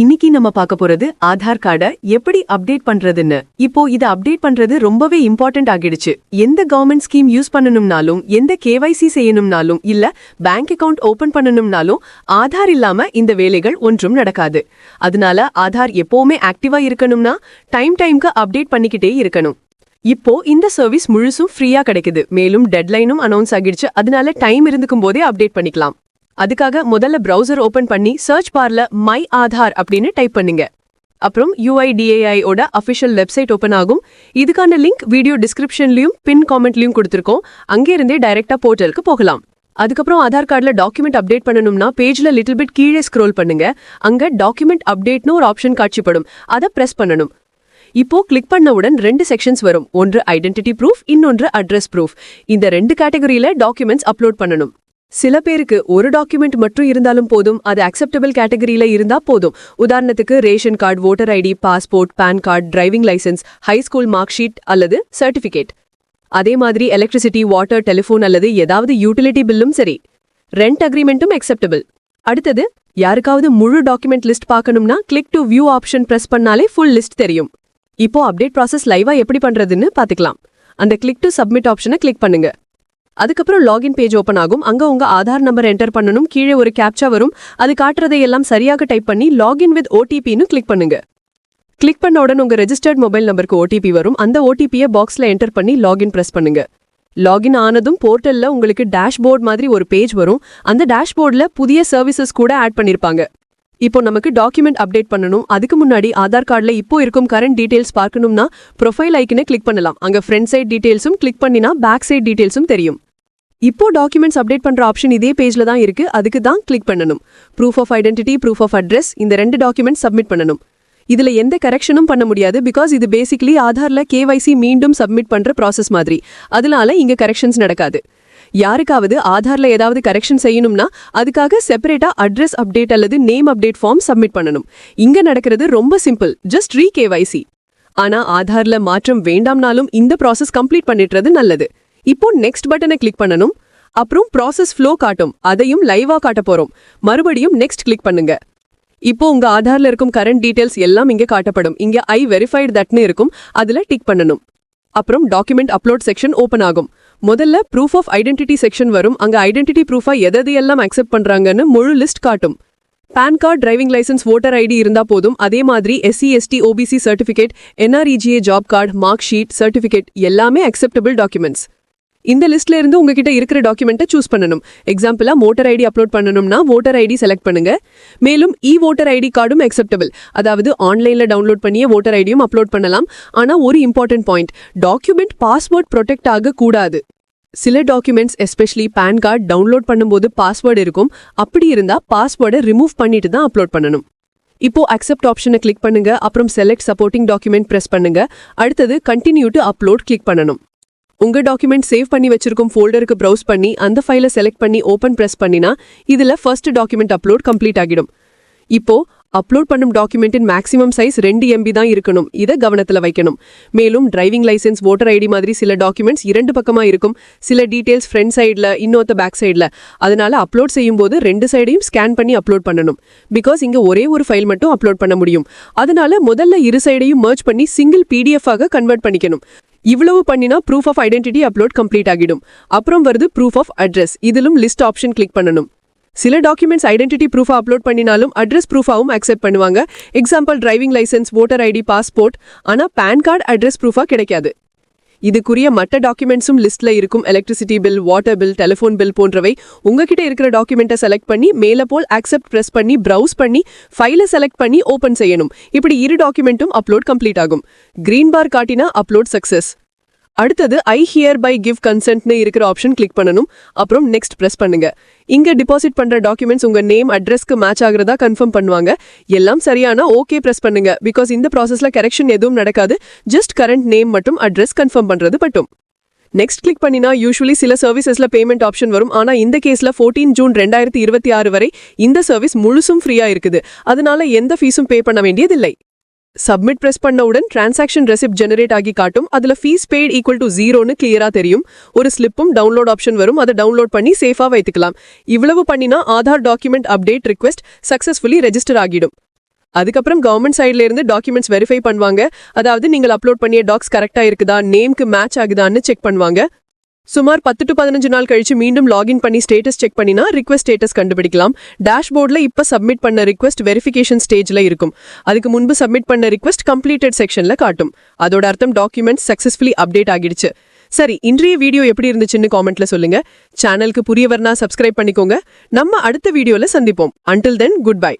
இன்னைக்கு நம்ம பார்க்க போறது ஆதார் கார்டை எப்படி அப்டேட் பண்றதுன்னு. இப்போ இதை அப்டேட் பண்றது ரொம்பவே இம்பார்ட்டன்ட் ஆகிடுச்சு. எந்த கவர்மெண்ட் ஸ்கீம் யூஸ் பண்ணணும்னாலும் எந்த கேவைசி செய்யணும்னாலும் இல்ல பேங்க் அக்கவுண்ட் ஓபன் பண்ணணும்னாலும் ஆதார் இல்லாம இந்த வேலைகள் ஒன்றும் நடக்காது. அதனால ஆதார் எப்பவுமே ஆக்டிவா இருக்கணும்னா டைம் டைம்க்கு அப்டேட் பண்ணிக்கிட்டே இருக்கணும். இப்போ இந்த சர்வீஸ் முழுசும் ஃப்ரீயா கிடைக்குது. மேலும் டெட்லைனும் அனௌன்ஸ் ஆகிடுச்சு. அதனால டைம் இருந்துக்கும் போதே அப்டேட் பண்ணிக்கலாம். அதுக்காக முதல்ல ப்ரௌசர் ஓபன் பண்ணி சர்ச் பார்ல மை ஆதார் அப்படின்னு டைப் பண்ணுங்க. அப்புறம் UIDAI ஓட அஃபிஷியல் வெப்சைட் ஓபன் ஆகும். இதுக்கான லிங்க் வீடியோ டிஸ்கிரிப்ஷன்லயும் பின் காமெண்ட்லயும் கொடுத்துருக்கோம். அங்கேருந்தே டைரக்டா போர்ட்டலுக்கு போகலாம். அதுக்கப்புறம் ஆதார் கார்டுல டாக்குமெண்ட் அப்டேட் பண்ணணும்னா பேஜ்ல லிட்டில் பிட் கீழே ஸ்க்ரோல் பண்ணுங்க. அங்கே டாக்குமெண்ட் அப்டேட்னு ஒரு ஆப்ஷன் காட்சிப்படும். அதை ப்ரெஸ் பண்ணணும். இப்போ கிளிக் பண்ணவுடன் ரெண்டு செக்ஷன்ஸ் வரும். ஒன்று ஐடென்டிட்டி ப்ரூஃப் இன்னொன்று அட்ரஸ் ப்ரூஃப் இந்த ரெண்டு கேட்டகரியில டாக்குமெண்ட்ஸ் அப்லோட் பண்ணணும். சில பேருக்கு ஒரு டாக்குமெண்ட் மட்டும் இருந்தாலும் போதும் அது அக்செப்டபிள் கேட்டகரியில இருந்தா போதும். உதாரணத்துக்கு ration card voter ID passport PAN card driving licence high school mark sheet அல்லது சர்டிபிகேட் அதே மாதிரி எலக்ட்ரிசிட்டி வாட்டர் டெலிஃபோன் அல்லது ஏதாவது யூட்டிலிட்டி பில்லும் சரி. ரெண்ட் அக்ரிமெண்ட்டும் அக்செப்டபிள் அடுத்தது யாருக்காவது முழு டாக்குமெண்ட் லிஸ்ட் பார்க்கணும்னா click to view option press பண்ணாலே ஃபுல் லிஸ்ட் தெரியும். இப்போ அப்டேட் ப்ராசஸ் லைவா எப்படி பண்றதுன்னு பாத்துக்கலாம் அந்த கிளிக் டு சப்மிட் ஆப்ஷனை கிளிக் பண்ணுங்க. அதுக்கப்புறம் லாகின் பேஜ் ஓப்பன் ஆகும். அங்க உங்க ஆதார் நம்பர் என்டர் பண்ணணும். கீழே ஒரு கேப்சா வரும். அது காட்டுறதை எல்லாம் சரியாக டைப் பண்ணி லாகின் வித் ஓடிபின்னு கிளிக் பண்ணுங்க. கிளிக் பண்ண உடனே உங்க ரெஜிஸ்டர்ட் மொபைல் நம்பருக்கு ஓடிபி வரும். அந்த ஓடிபியை பாக்ஸ்ல என்டர் பண்ணி லாகின் பிரஸ் பண்ணுங்க. லாகின் ஆனதும் போர்ட்டல்ல உங்களுக்கு டேஷ்போர்ட் மாதிரி ஒரு பேஜ் வரும். அந்த டேஷ்போர்டில் புதிய சர்வீசஸ் கூட ஆட் பண்ணியிருப்பாங்க இப்போ நமக்கு டாக்குமெண்ட் அப்டேட் பண்ணணும். அதுக்கு முன்னாடி ஆதார் கார்டில் இப்போ இருக்கும் கரண்ட் டீடைல்ஸ் பார்க்கணும்னா ப்ரொஃபைல் ஐக்கனை கிளிக் பண்ணலாம். அங்கே ஃப்ரண்ட் சைட் டீடைல்ஸும் கிளிக் பண்ணினா பேக் சைட் டீடைல்ஸும் தெரியும். இப்போ டாக்குமெண்ட்ஸ் அப்டேட் பண்ற ஆப்ஷன் இதே பேஜ்ல தான் இருக்கு. அதுக்கு தான் கிளிக் பண்ணணும். Proof of identity proof of address இந்த ரெண்டு டாக்குமெண்ட் சப்மிட் பண்ணணும். இதுல எந்த கரெக்ஷனும் பண்ண முடியாது பிகாஸ் இது பேசிக்கலி ஆதார்ல கேவைசி மீண்டும் சப்மிட் பண்ற ப்ராசஸ் மாதிரி. அதனால இங்க கரெக்ஷன்ஸ் நடக்காது. யாருக்காவது ஆதார்ல ஏதாவது கரெக்ஷன் செய்யணும்னா அதுக்காக செப்பரேட்டா அட்ரஸ் அப்டேட் அல்லது நேம் அப்டேட் ஃபார்ம் சப்மிட் பண்ணணும். இங்க நடக்கிறது ரொம்ப சிம்பிள் ஜஸ்ட் ரீ கேவைசி ஆனா ஆதார்ல மாற்றம் வேண்டாம்னாலும் இந்த ப்ராசஸ் கம்ப்ளீட் பண்ணிடுறது நல்லது. இப்போ நெக்ஸ்ட் பட்டனை கிளிக் பண்ணணும். அப்புறம் ப்ராசஸ் ஃப்ளோ காட்டும். அதையும் லைவா காட்ட போறோம். மறுபடியும் நெக்ஸ்ட் கிளிக் பண்ணுங்க. இப்போ உங்க ஆதார்ல இருக்கும் கரண்ட் டீடைல்ஸ் எல்லாம் இங்க காட்டப்படும். இங்க ஐ வெரிஃபைடு தட்னு இருக்கும். அதுல டிக் பண்ணணும். அப்புறம் டாக்குமெண்ட் அப்லோட் செக்ஷன் ஓபன் ஆகும். முதல்ல ப்ரூஃப் ஆஃப் ஐடென்டிட்டி செக்ஷன் வரும். அங்க ஐடென்டிட்டி ப்ரூஃபாக எதது எல்லாம் அக்செப்ட் பண்றாங்கன்னு முழு லிஸ்ட் காட்டும். PAN card driving licence voter ID இருந்தா போதும். அதே மாதிரி SC ST OBC certificate NREGA job card mark sheet certificate எல்லாமே அக்செப்டபிள் டாக்குமெண்ட்ஸ் இந்த லிஸ்ட்ல இருந்து உங்ககிட்ட இருக்கிற டாக்குமெண்ட்டை சூஸ் பண்ணணும். எக்ஸாம்பிளா மோட்டர் ஐடி அப்லோட் பண்ணணும்னா ஓட்டர் ஐடி செலக்ட் பண்ணுங்க. மேலும் இ ஓட்டர் ஐடி கார்டும் அக்செப்டபிள் அதாவது ஆன்லைன்ல டவுன்லோட் பண்ணிய ஓட்டர் ஐடியும் அப்லோட் பண்ணலாம். ஆனா ஒரு important point document password protect ஆக கூடாது சில documents especially PAN card download பண்ணும்போது பாஸ்வேர்டு இருக்கும். அப்படி இருந்தா பாஸ்வேர்டை ரிமூவ் பண்ணிட்டு தான் அப்லோட் பண்ணணும். இப்போ அக்செப்ட் ஆப்ஷனை கிளிக் பண்ணுங்க. அப்புறம் செலக்ட் சப்போர்ட்டிங் டாக்குமெண்ட் பிரஸ் பண்ணுங்க. அடுத்தது கண்டினியூ டு அப்லோட் கிளிக் பண்ணணும். உங்க டாக்குமெண்ட் சேவ் பண்ணி வச்சிருக்கும் ஃபோல்டருக்கு ப்ரௌஸ் பண்ணி அந்த ஃபைலை செலக்ட் பண்ணி ஓபன் பிரஸ் பண்ணினா இதுல ஃபர்ஸ்ட் டாக்குமெண்ட் அப்லோட் கம்ப்ளீட் ஆகிடும். இப்போ அப்லோட் பண்ணும் டாக்குமெண்ட்டின் மேக்ஸிமம் சைஸ் ரெண்டு எம்பி தான் இருக்கணும். இதை கவனத்தில் வைக்கணும். மேலும் டிரைவிங் லைசென்ஸ் ஓட்டர் ஐடி மாதிரி சில டாக்குமெண்ட்ஸ் இரண்டு பக்கமாக இருக்கும். சில டீட்டெயில்ஸ் ஃப்ரண்ட் சைடில் இன்னொத்த பேக் சைடில் அதனால அப்லோட் செய்யும்போது ரெண்டு சைடையும் ஸ்கேன் பண்ணி அப்லோட் பண்ணணும். பிகாஸ் இங்கே ஒரே ஒரு ஃபைல் மட்டும் அப்லோட் பண்ண முடியும். அதனால முதல்ல இரு சைடையும் மர்ஜ் பண்ணி சிங்கிள் பிடிஎஃப் ஆக கன்வெர்ட் பண்ணிக்கணும். இவ்வளவு பண்ணினா proof of identity upload complete ஆகிடும். அப்புறம் வருது ப்ரூஃப் ஆஃப் அட்ரஸ் இதிலும் லிஸ்ட் ஆப்ஷன் கிளிக் பண்ணணும். சில டாக்குமெண்ட்ஸ் ஐடென்டிட்டி ப்ரூஃபாக அப்லோட் பண்ணினாலும் அட்ரஸ் ப்ரூஃபாகவும் அக்செப்ட் பண்ணுவாங்க. Example driving licence voter ID passport ஆனால் பேன் கார்டு அட்ரஸ் ப்ரூஃபாக கிடைக்காது. இதுக்குரிய மற்ற டாக்குமெண்ட்ஸும் லிஸ்ட்ல இருக்கும். Electricity bill water bill telephone bill போன்றவை உங்ககிட்ட இருக்கிற டாக்குமெண்ட்டை செலக்ட் பண்ணி மேலே போல் அக்செப்ட் ப்ரெஸ் பண்ணி ப்ரௌஸ் பண்ணி ஃபைலை செலக்ட் பண்ணி ஓப்பன் செய்யணும். இப்படி இரு டாக்குமெண்ட்டும் அப்லோட் கம்ப்ளீட் ஆகும். கிரீன் பார் காட்டினா அப்லோட் சக்சஸ் அடுத்தது ஐ ஹியர் பை கிவ் கன்சென்ட்னு இருக்கிற ஆப்ஷன் கிளிக் பண்ணணும். அப்புறம் நெக்ஸ்ட் பிரஸ் பண்ணுங்க. இங்க டிபாசிட் பண்ற டாக்குமெண்ட்ஸ் உங்க நேம் அட்ரஸ்க்கு மேட்ச் ஆகுறதா கன்ஃபார்ம் பண்ணுவாங்க. எல்லாம் சரியானா ஓகே ப்ரெஸ் பண்ணுங்க. பிகாஸ் இந்த ப்ராசஸ்ல கரெக்ஷன் எதுவும் நடக்காது. ஜஸ்ட் கரண்ட் நேம் மற்றும் அட்ரஸ் கன்ஃபார்ம் பண்றது மட்டும். நெக்ஸ்ட் கிளிக் பண்ணினா யூஸ்வலி சில சர்வீசஸ்ல பேமெண்ட் ஆப்ஷன் வரும். ஆனா இந்த கேஸ்ல 14 ஜூன் ரெண்டாயிரத்தி இருபத்தி ஆறு வரை இந்த சர்வீஸ் முழுசும் ஃப்ரீயா இருக்குது. அதனால எந்த ஃபீஸும் பே பண்ண வேண்டியதில்லை. சப்மிட் பிரஸ் பண்ணவுடன் டிரான்சாக்ஷன் ரெசிப்ட் ஜெனரேட் ஆகி காட்டும். அதுல ஃபீஸ் பெய்ட் ஈக்குவல் டு ஜீரோன்னு கிளியரா தெரியும். ஒரு ஸ்லிப்பும் டவுன்லோட் ஆப்ஷன் வரும். அதை டவுன்லோட் பண்ணி சேஃபா வைத்துக்கலாம். இவ்வளவு பண்ணினா Aadhaar document update request successfully register ஆகிடும். அதுக்கப்புறம் கவர்மெண்ட் சைடுல இருந்து டாக்குமெண்ட்ஸ் வெரிஃபை பண்ணுவாங்க. அதாவது நீங்கள் அப்லோட் பண்ணிய டாக்ஸ் கரெக்டாக இருக்குதா? நேம்க்கு மேட்ச் ஆகுதான்னு செக் பண்ணுவாங்க. சுமார் பத்து டு பதினஞ்சு நாள் கழிச்சு மீண்டும் லாகின் பண்ணி ஸ்டேட்டஸ் செக் பண்ணினா ரிக்வெஸ்ட் ஸ்டேட்டஸ் கண்டுபிடிக்கலாம். டேஷ்போர்டில் இப்ப சப்மிட் பண்ண ரிக்வஸ்ட் வெரிஃபிகேஷன் ஸ்டேஜ்ல இருக்கும். அதுக்கு முன்பு சப்மிட் பண்ண ரிக்வஸ்ட் கம்ப்ளீட்டட் செக்ஷன்ல காட்டும். அதோட அர்த்தம் டாக்குமெண்ட் சக்ஸஸ்ஃபுல்லி அப்டேட் ஆகிடுச்சு. சரி இன்றைய வீடியோ எப்படி இருந்துச்சுன்னு காமெண்ட்ல சொல்லுங்க. சேனலுக்கு புரியவர்னா சப்ஸ்கிரைப் பண்ணிக்கோங்க. நம்ம அடுத்த வீடியோல சந்திப்போம். Until then good bye